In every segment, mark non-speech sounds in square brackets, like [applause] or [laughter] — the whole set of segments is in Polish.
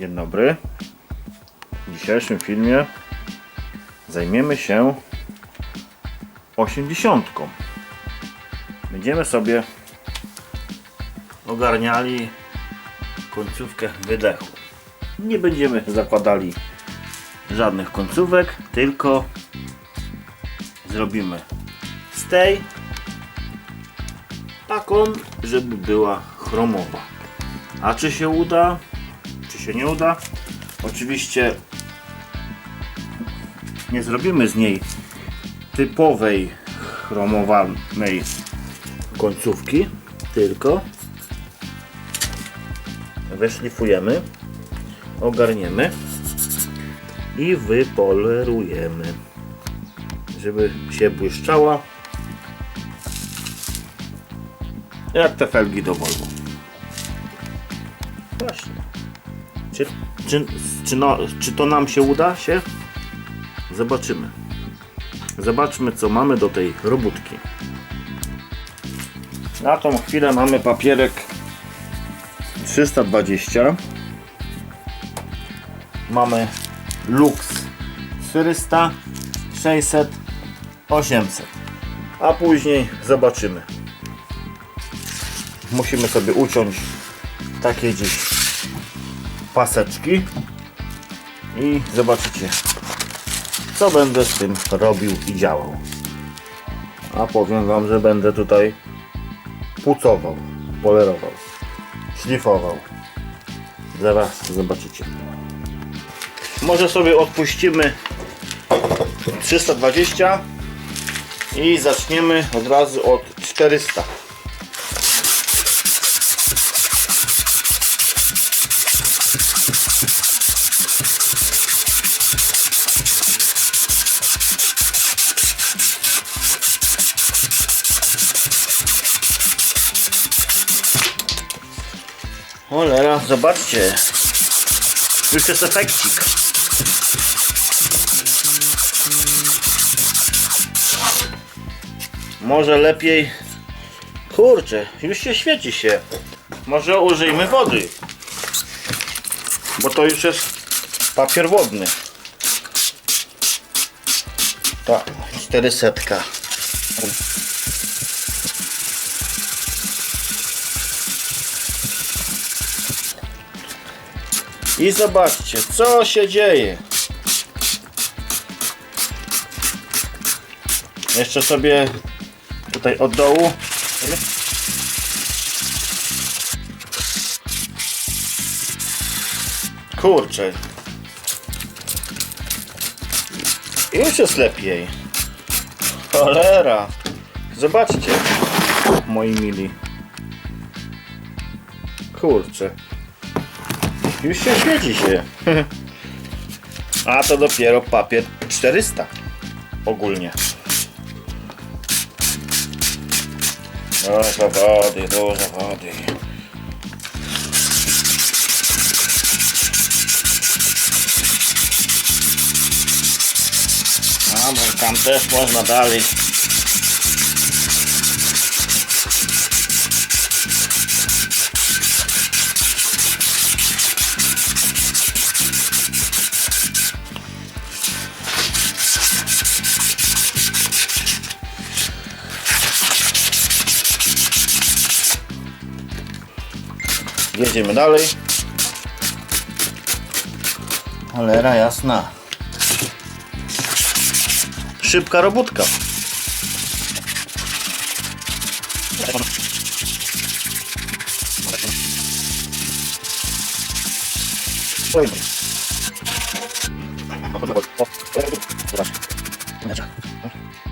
Dzień dobry. W dzisiejszym filmie zajmiemy się 80. Będziemy sobie ogarniali końcówkę wydechu. Nie będziemy zakładali żadnych końcówek, tylko zrobimy z tej taką, żeby była chromowa. A czy się uda? Się nie uda? Oczywiście nie zrobimy z niej typowej chromowanej końcówki, tylko wyszlifujemy, ogarniemy i wypolerujemy, żeby się błyszczała jak te felgi do Volvo. Właśnie. Czy, czy, czy, no, czy to nam się uda się? Zobaczymy. Zobaczmy co mamy do tej robótki. Na tą chwilę mamy papierek 320. Mamy Lux 400, 600, 800. A później zobaczymy. Musimy sobie uciąć takie gdzieś paseczki i zobaczycie co będę z tym robił i działał. A powiem wam, że będę tutaj pucował, polerował, szlifował. Zaraz zobaczycie. Może sobie odpuścimy 320 i zaczniemy od razu od 400. Cholera, zobaczcie. Już jest efekcik. Może lepiej... Kurczę, już się świeci się. Może użyjmy wody. Bo to już jest papier wodny. Tak, 400. I zobaczcie, co się dzieje. Jeszcze sobie tutaj od dołu. Kurczę. Już jest lepiej. Cholera. Zobaczcie, moi mili. Kurczę. Już się świeci się. A to dopiero papier 400 ogólnie. Dużo wody, dużo wody. A, bo tam też można dalej. Jedziemy dalej. Cholera jasna. Szybka robótka.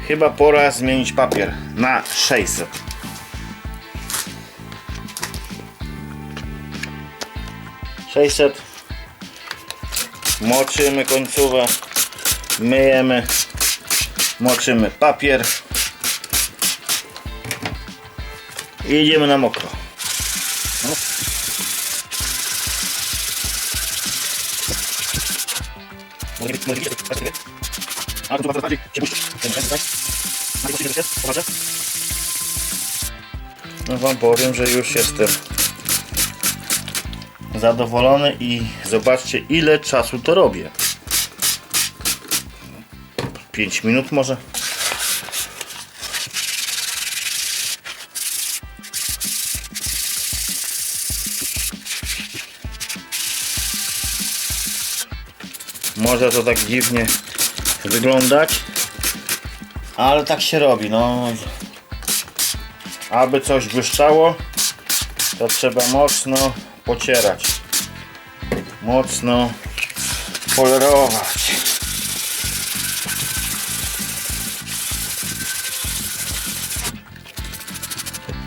Chyba pora zmienić papier na 600. Sześćset. Moczymy końcówę. Myjemy. Moczymy papier. I idziemy na mokro. No. No wam powiem, że już jestem zadowolony i zobaczcie ile czasu to robię. 5 minut może. Może to tak dziwnie wyglądać, ale tak się robi. No, aby coś błyszczało, to trzeba mocno pocierać. Mocno polerować.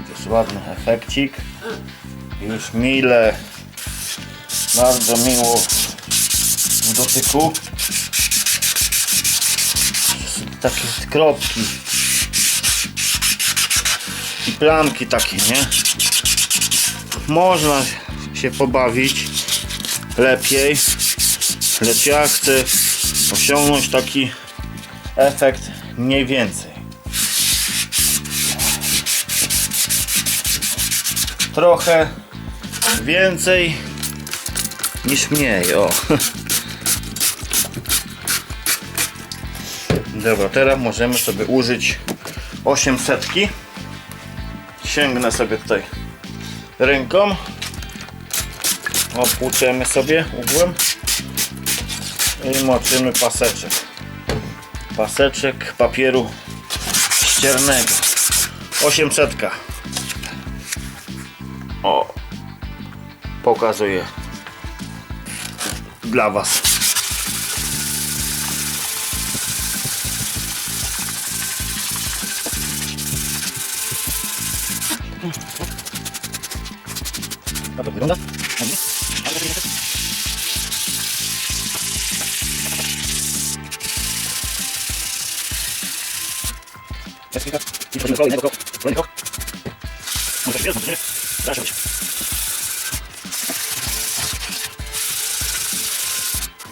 Jest ładny efekcik. Już mile, bardzo miło w dotyku. Takie kropki i plamki takie, nie? Można się pobawić lepiej, lecz ja chcę osiągnąć taki efekt mniej więcej. Trochę więcej niż mniej, o. Dobra, teraz możemy sobie użyć 800. Sięgnę sobie tutaj ręką. Opłuczemy sobie ugłem i moczymy paseczek. Paseczek papieru ściernego. 800. O, pokazuję dla Was. Jak to wygląda? Jest kilka. I wchodzimy w kolejny krok. Kolejny krok. Może się zobaczymy. Zaraz się.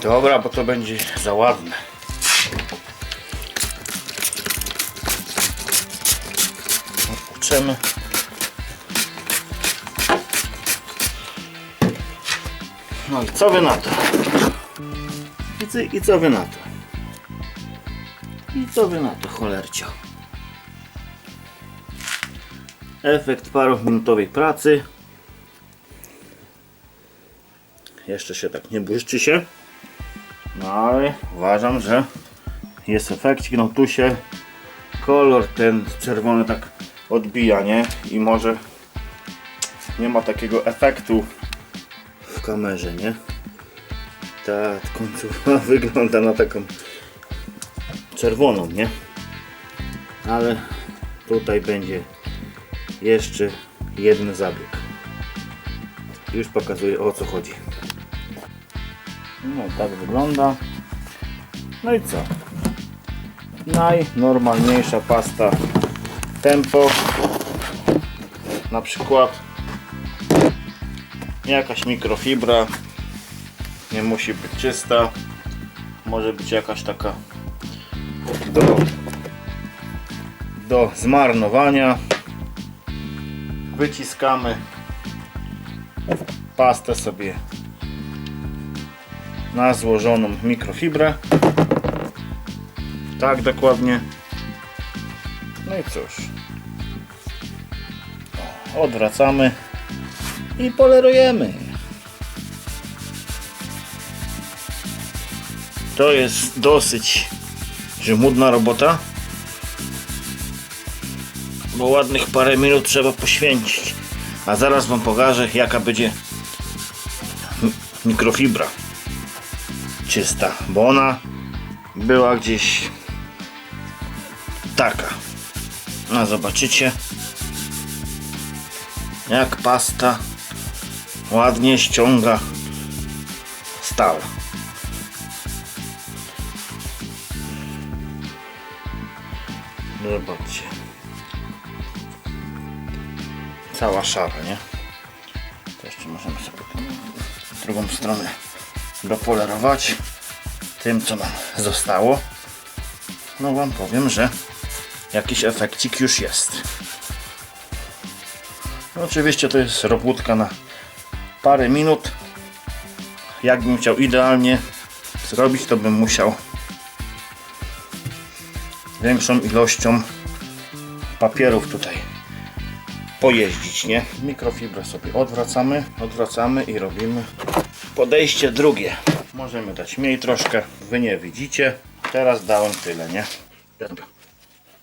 Dobra, bo to będzie za ładne. Odpuszczemy. No i co wy na to? I co, i co wy na to? I co wy na to, cholercio? Efekt parominutowej pracy. Jeszcze się tak nie błyszczy się. No ale uważam, że jest efekcik. No tu się kolor ten czerwony tak odbija, nie? I może nie ma takiego efektu w kamerze, nie? Ta końcówka [laughs] wygląda na taką czerwoną, nie? Ale tutaj będzie jeszcze jeden zabieg. Już pokazuję o co chodzi. No tak wygląda. No i co? Najnormalniejsza pasta Tempo. Na przykład jakaś mikrofibra. Nie musi być czysta. Może być jakaś taka do, do zmarnowania. Wyciskamy pastę sobie na złożoną mikrofibrę. Tak dokładnie. No i cóż. Odwracamy i polerujemy. To jest dosyć żmudna robota. Bo ładnych parę minut trzeba poświęcić. A zaraz Wam pokażę jaka będzie mi- mikrofibra czysta, bo ona była gdzieś taka. No zobaczycie jak pasta ładnie ściąga stal. Zobaczcie. Cała szara, nie? To jeszcze możemy sobie drugą stronę dopolerować tym, co nam zostało. No Wam powiem, że jakiś efekcik już jest. No, oczywiście to jest robótka na parę minut. jakbym chciał idealnie zrobić, to bym musiał większą ilością papierów tutaj pojeździć, nie? Mikrofibrę sobie odwracamy, odwracamy i robimy podejście drugie. Możemy dać mniej troszkę, wy nie widzicie. Teraz dałem tyle, nie?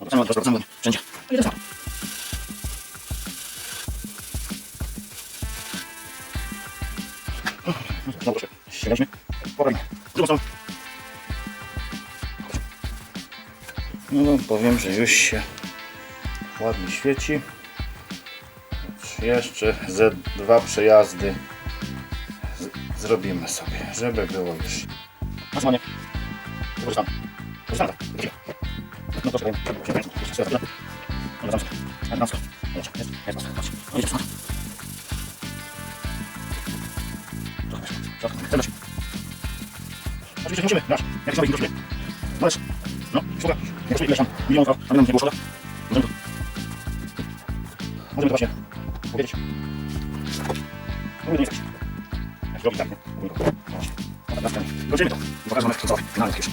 Odwracamy, odwracamy, wszędzie. Dobrze, ściągaliśmy. No, powiem, że już się ładnie świeci. Jeszcze ze dwa przejazdy zrobimy sobie, żeby było już. No jest, jest, jest. No. Oczywiście musimy, dasz. Jak sobie musimy. No, słuchaj. Jak sobie ileś tam milionów, a milionów nie było szkoda. Możemy to. Możemy to właśnie nie tak. Kończymy to. Pokażę to całe. Finalnie już.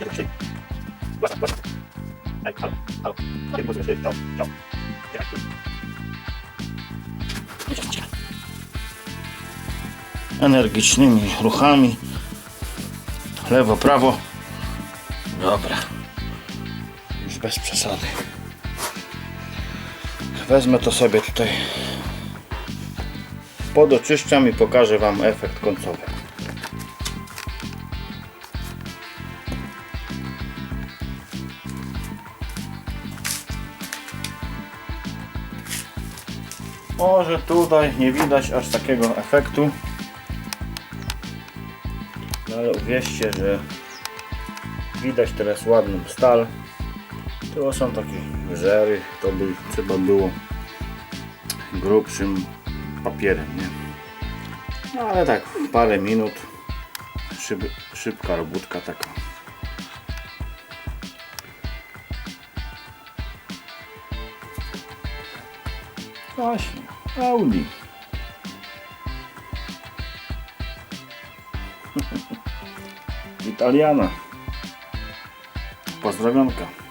Jak to się... Właśnie, właśnie. Ej, halo, halo. Jak mówię, że ciao, ciao. To? Energicznymi ruchami. Lewo, prawo. Dobra. Bez przesady. Wezmę to sobie tutaj. Podoczyszczam i pokażę Wam efekt końcowy. Może tutaj nie widać aż takiego efektu. No ale uwierzcie, że widać teraz ładną stal. To są takie żery, to by trzeba było grubszym papierem, nie? No ale tak, parę minut szyb, szybka robótka taka. Właśnie, Audi. [laughs] Italiana. Pozdrowionka.